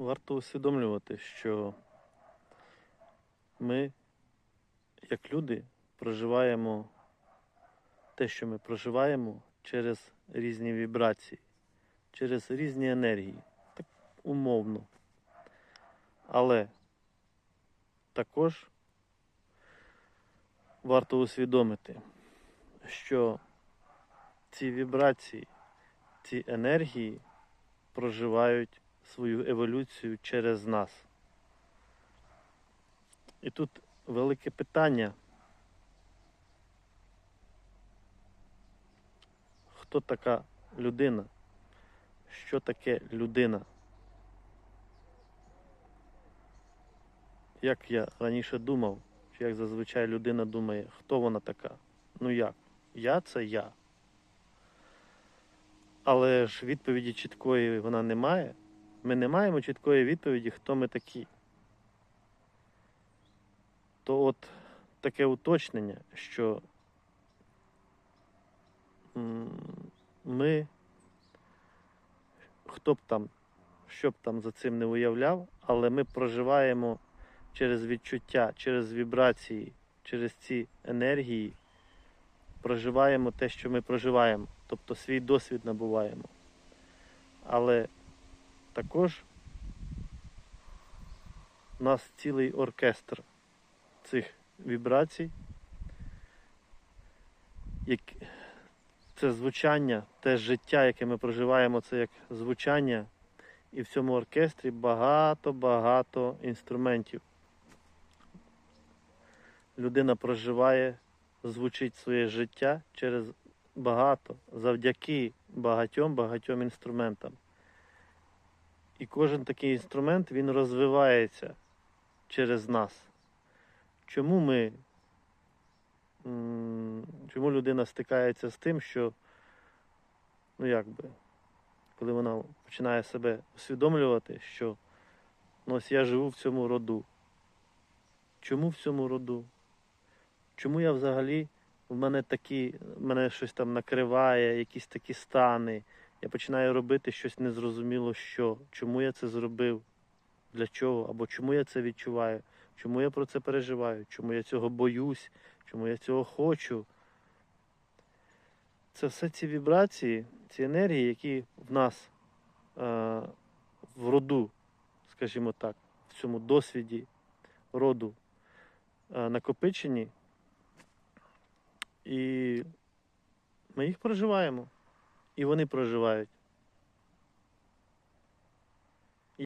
варто усвідомлювати, що ми, як люди, проживаємо те, що ми проживаємо через різні вібрації, через різні енергії, так умовно. Але також варто усвідомити, що ці вібрації, ці енергії проживають свою еволюцію через нас. І тут велике питання. Хто така людина? Що таке людина? Як я раніше думав, чи як зазвичай людина думає, хто вона така? Ну як? Я це я. Але ж відповіді чіткої вона не має. Ми не маємо чіткої відповіді, хто ми такі. То от таке уточнення, що ми, хто б там, що б там за цим не уявляв, але ми проживаємо через відчуття, через вібрації, через ці енергії, проживаємо те, що ми проживаємо, тобто свій досвід набуваємо. Але також у нас цілий оркестр цих вібрацій. Це звучання, те життя, яке ми проживаємо, це як звучання. І в цьому оркестрі багато-багато інструментів. Людина проживає, звучить своє життя через багато, завдяки багатьом багатьом інструментам. І кожен такий інструмент він розвивається через нас. Чому ми, чому людина стикається з тим, що, ну як би, коли вона починає себе усвідомлювати, що ну ось я живу в цьому роду. Чому в цьому роду? Чому я взагалі, в мене такі, мене щось там накриває, якісь такі стани. Я починаю робити щось незрозуміло що. Чому я це зробив? Для чого? Або чому я це відчуваю? Чому я про це переживаю? Чому я цього боюсь? Чому я цього хочу? Це все ці вібрації, ці енергії, які в нас е, в роду, скажімо так, в цьому досвіді роду е, накопичені. І ми їх проживаємо. І вони проживають.